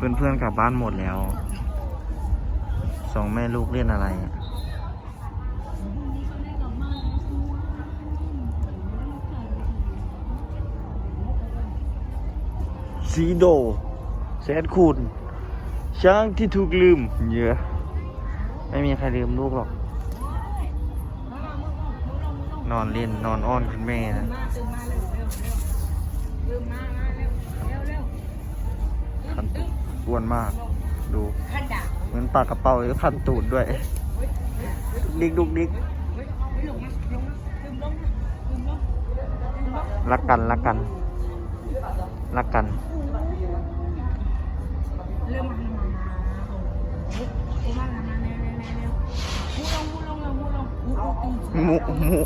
เพื่อนๆกลับบ้านหมดแล้ว สองแม่ลูกเล่นอะไรอะซีโด แสนคูณช้างที่ถูกลืม เยอะ ไม่มีใครลืมลูกหรอก นอนเล่นนอนอ้อนคุณแม่นะมาตื่นมมามาเร็วเร็วเร็ว คันตูด อ้วนมาก ดูขันด่าเหมือนปากกระเป๋าแล้วคันตูดด้วยดิกดุกดิกเฮ้ยเฮ้ยลงมาลงมาลืมลงมาลืมลงลืมลงรักกันรักกันรักกันเริ่มมามามาโอ้โหมามามาเร็วเร็วเร็วเร็วมูลงมูลงมูลงมูลงมูมุมุ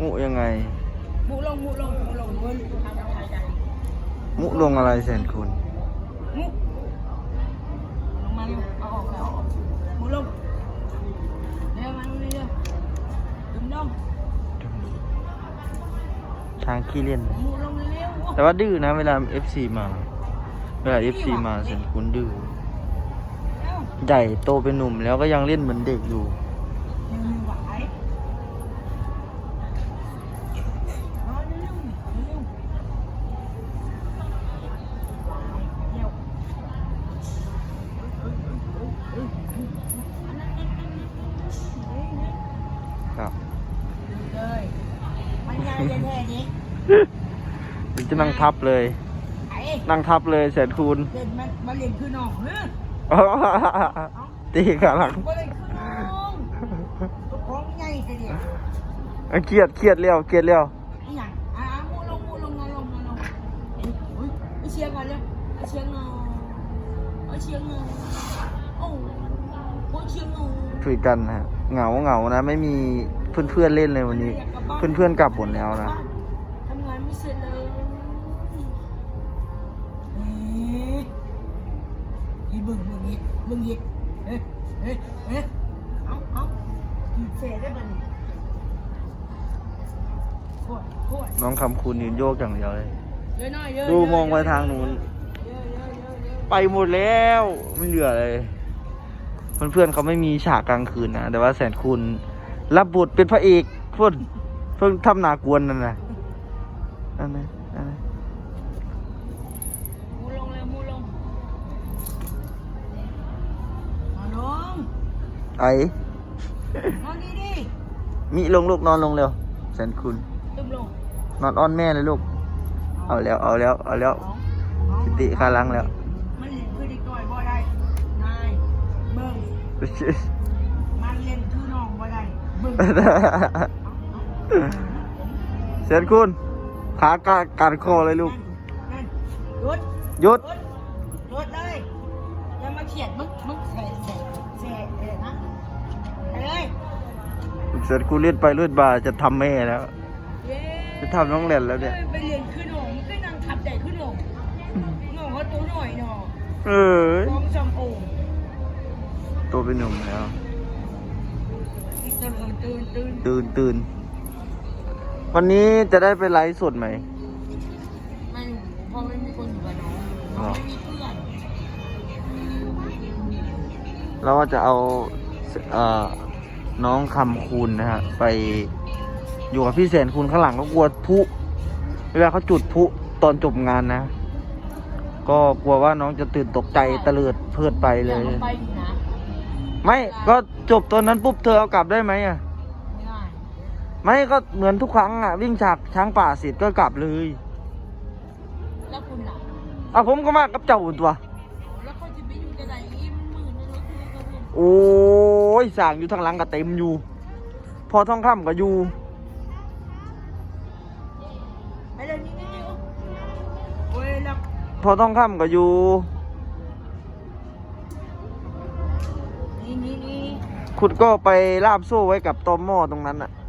มุยังไงมูลงมูลงมูลงมูลงทำอะไรกันมุลงอะไรแสนคุณมูลงมาเร็วเอาออกเอาออก มูลงเร็วมาเร็วเร็วลืมลงช้างขี้เล่นมูลงเร็วแต่ว่าดื้อนะเวลา FC มา เวลา FC มาแสนคุณดื้อ เร็ว ใหญ่โตเป็นหนุ่มแล้วก็ยังเล่นเหมือนเด็กอยู่ ยังมีไหวเอาเร็วเร็วเร็ว ครับ เลยมันยายจะแท้ดิ มันจะนั่งทับเลยไอ้นั่งทับเลยแสนคูณเล่นมันมาเล่นคือน้องเฮ้ยตีกันหลังมาเล่นคือน้องตัวของใหญ่จะเดียวเครียดเครียดเร็วเครียดเร็วอีหยังอ่ามูลงมูลงนอนลงนอนลงเอ้ยเฮ้ยไปเชียร์กันเร็วไปเชียร์เงาไปเชียร์เงาโอ้โหเชียร์เงาคุยกันนะเหงาเหงานะ ไม่มีเพื่อนเพื่อนๆเล่นเลยวันนี้ เพื่อนเพื่อนๆกลับหมดแล้วนะทำงานไม่ เสร็จเลยเฮ้ยเฮ้ยเบิ่งเบิ่งอีกเบิ่งอีกเฮ้ยเฮ้ยเฮ้ยเอาเอาอีกเสร็จได้บ่เนี่ยโคตรโคตรน้องคำคุณยืนโยกอย่างเดียวเลย เยอะหน่อยเยอะดูมองไปทางนู้น เยอะเยอะเยอะเยอะไปหมดแล้วไม่เหลือเลย เพื่อนๆเขาไม่มีฉากกลางคืนนะ แต่ว่าแสนคุณรับบทเป็นพระเอกเพิ่นเพิ่งทำนากวนนั่นนะ นั่นนะนั่นนะมูลงเร็วมูลงมาลงไอ้นอนดีดีมิลงลูกนอนลงเร็วแสนคุณตึมลงนอนอ้อนแม่เลยลูก เอาแล้วเอาแล้วเอาแล้วเอาเอาสติคาลังแล้วมันเล่นคือดีก่อยบ่ได้นายเบิ่งมันเล่นคือน้องบ่ได้เบิ่งเซนคุณ ขากาการคอเลยลูก นั่นหยุดหยุด หยุดหยุดเลยอย่ามาเขียดมึงมึงแสะแสะแสะเดี๋ยวนะไปเลยเซนคุณเล่นไปเล่นมาจะทำแม่แล้ว เย้จะทำน้องแหลนแล้วเนี่ยไปเรียนคือน้องมันก็นั่งขับใหญ่คือน้องน้องเขาตัวหน่อยเนาะเออน้องจอมโอ่งตัวเป็นหนุ่มแล้วตื่นตื่นตื่นตื่นตื่น วันนี้จะได้ไปไลฟ์สดไหมไม่รู้เพราะไม่มีคนอยู่กับน้องน้องไม่มีเพื่อนเราว่าจะเอาเอ่อน้องคำคูณนะฮะ ไปอยู่กับพี่แสนคูณข้างหลังก็กลัวพลุเวลาเขาจุดพลุตอนจบงานนะ ก็กลัวว่าน้องจะตื่นตกใจตะเลิดเพิดไปอเลยายกอาไปดีนะ ไม่ก็จบตอนนั้นปุ๊บเธอเอากลับได้ไหมอะไม่ได้ ไม่ก็เหมือนทุกครั้งอะ วิ่งฉากช้างป่าเสร็จก็กลับเลยแล้วคุณล่ะอะผมก็มากับเจ้าตัว แล้วเขาจะไปอยู่จะไหนอีมันหมื่นนึงแล้วคุณก็เป็นโอ้ยสร้างอยู่ทางหลังก็เต็มอยู่ พอท่องค่ำก็อยู่ ไปเลยนี่นี่นี่โอ้ยแล้วพอท่องค่ำก็อยู่ นี่นี่นี่ขุดก็ไปลาบโซ่ไว้กับตอมหม้อตรงนั้นอะโอ้ย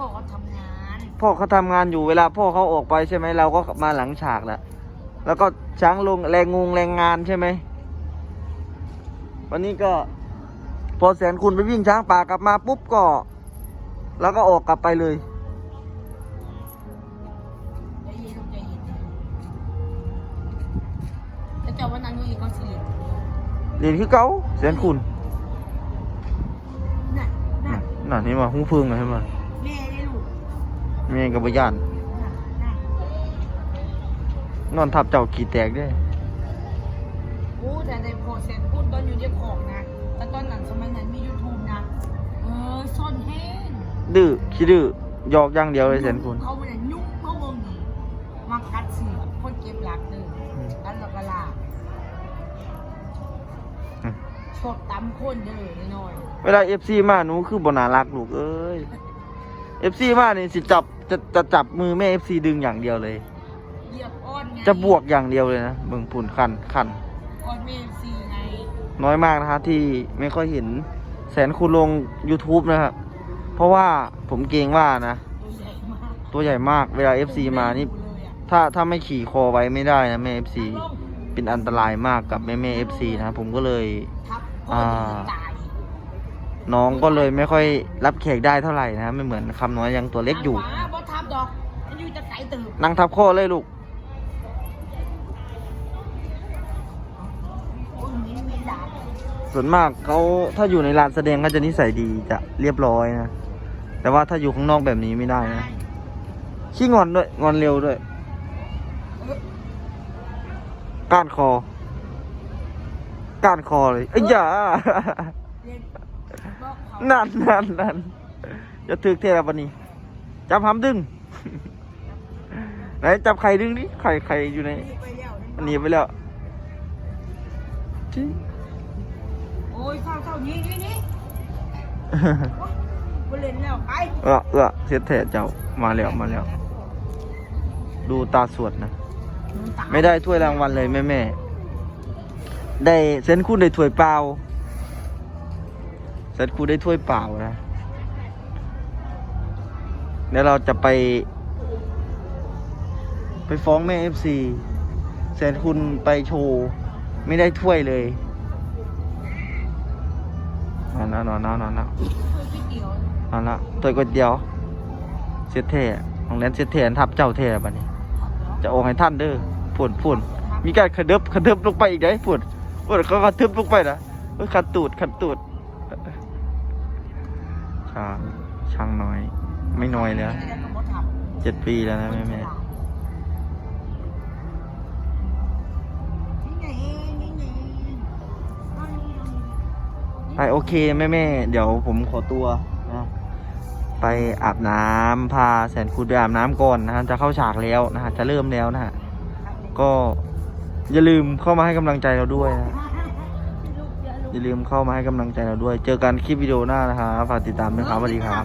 พ่อเขาทำงานพ่อเขาทำงานอยู่เวลาพ่อเขาออกไปใช่ไหมเราก็มาหลังฉากแหละแล้วก็ช้างลงแรงงงแรงงานใช่ไหมวันนี้ก็พอแสนคุณไปวิ่งช้างป่ากลับมาปุ๊บก็ แล้วก็ออกกลับไปเลย ใจเย็นลูกใจเย็นใจจะวันนั้นอยู่อีกก็สิริเรียนคือเก่าแสนคุณน่ะน่ะ น่ะนี่มาหุ้งพึ่งเลยใช่ไหมแม่ได้ลูก แม่กับย่านน่ะน่ะนอนทับเจ้ากี่แตกได้โอ้แต่ในโพสเซ็ตพูดตอนอยู่เรียกของนะแต่ตอนนั้นสมัยนั้นมียูทูบนะ เออซ่อนแห้งดื้อขี้ดื้อหยอกอย่างเดียวเลยแสนคุณเขาไม่ได้ยุ่งเขาเมืองนี้มากัดเสือคนเก็บหลักเด้ออืมกันหลักกะลาอืมชดตำคนเด้อน้อย เวลาเอฟซีมาหนูคือบนารักลูกเอ้ย เอฟซีมานี่สิจับจะจะจับมือแม่เอฟซีดึงอย่างเดียวเลยๆเหยียบอ้อนไงจะบวกอย่างเดียวเลยนะเบิ่งปุ่นคันคัน อ้อนเมฟซีไงน้อยมากนะฮะที่ไม่ค่อยเห็นแสนคุณลง YouTube นะครับ เพราะว่าผมเกรงว่านะ ตัวใหญ่มากตัวใหญ่มากเวลา FC มานี่เลยอะถ้าถ้าไม่ขี่คอไว้ไม่ได้นะแม่ FC ลงเป็นอันตรายมากกับแม่แม่ FC นะผมก็เลย ทับอ่า ตาย น้องก็เลยไม่ค่อยรับแขกได้เท่าไหร่นะไม่เหมือนคำน้อยยังตัวเล็กอยู่บ่ทับดอกมันอยู่จะไกลตื่นนั่งทับข้อเลยลูก โอ้ยมีมีดาบส่วนมากเขาถ้าอยู่ในลานแสดงก็จะนิสัยดีจะเรียบร้อยนะ แต่ว่าถ้าอยู่ข้างนอกแบบนี้ไม่ได้นะ ขี้งอนด้วย งอนเร็วด้วย ก้านคอ ก้านคอเลยเอ้ยอย่า เรียนบอกเขา นั่นนั่นนั่นจะถึกเทระปะนี่จับหำดึง ไหนจับไข่ดึงดิ ไข่ไข่อยู่ในหนีไปแล้วอันนี้ไปแล้วจิ๊โอ้ยเข้าเข้านี่นี่นี่ไปเล่นแล้วไป เออเออเสียแท้เจ้า มาแล้วมาแล้ว ดูตาสวดนะ ไม่ได้ถ้วยรางวัลเลยแม่แม่ๆได้เซนคุณได้ถ้วยเปล่า เซนคุณได้ถ้วยเปล่านะเดี๋ยวเราจะไป ไปฟ้องแม่เอฟซีเซนคุณไปโชว์ ไม่ได้ถ้วยเลยนอนนะนอนนะนอนนอพี่เดียวนอนละถ้วยก๋วยเตี๋ยวเสียเท่ของแลนเสียเท่ทับเจ้าเท่บัดนี้ จะโอนให้ท่านเด้อฝุ่นฝุ่นมีการขะเดิบขะเดิบลงไปอีกได้ฝุ่นฝุ่นเขากระทึบลงไปนะขัดตูดขัดตูด ช่างช่างน้อย ไม่น้อยเลยนะเจ็ดปีแล้วนะแม่แม่นี่ไงนี่ไงไปโอเคแม่แม่เดี๋ยวผมขอตัวนะไปอาบน้ำพาแสนคุณไปอาบน้ำก่อนนะฮะจะเข้าฉากแล้วนะฮะจะเริ่มแล้วนะฮะก็อย่าลืมเข้ามาให้กำลังใจเราด้วยนะ อย่าลืมเข้ามาให้กำลังใจเราด้วย เจอกันคลิปวิดีโอหน้านะครับฝากติดตามด้วยครับสวัสดีครับ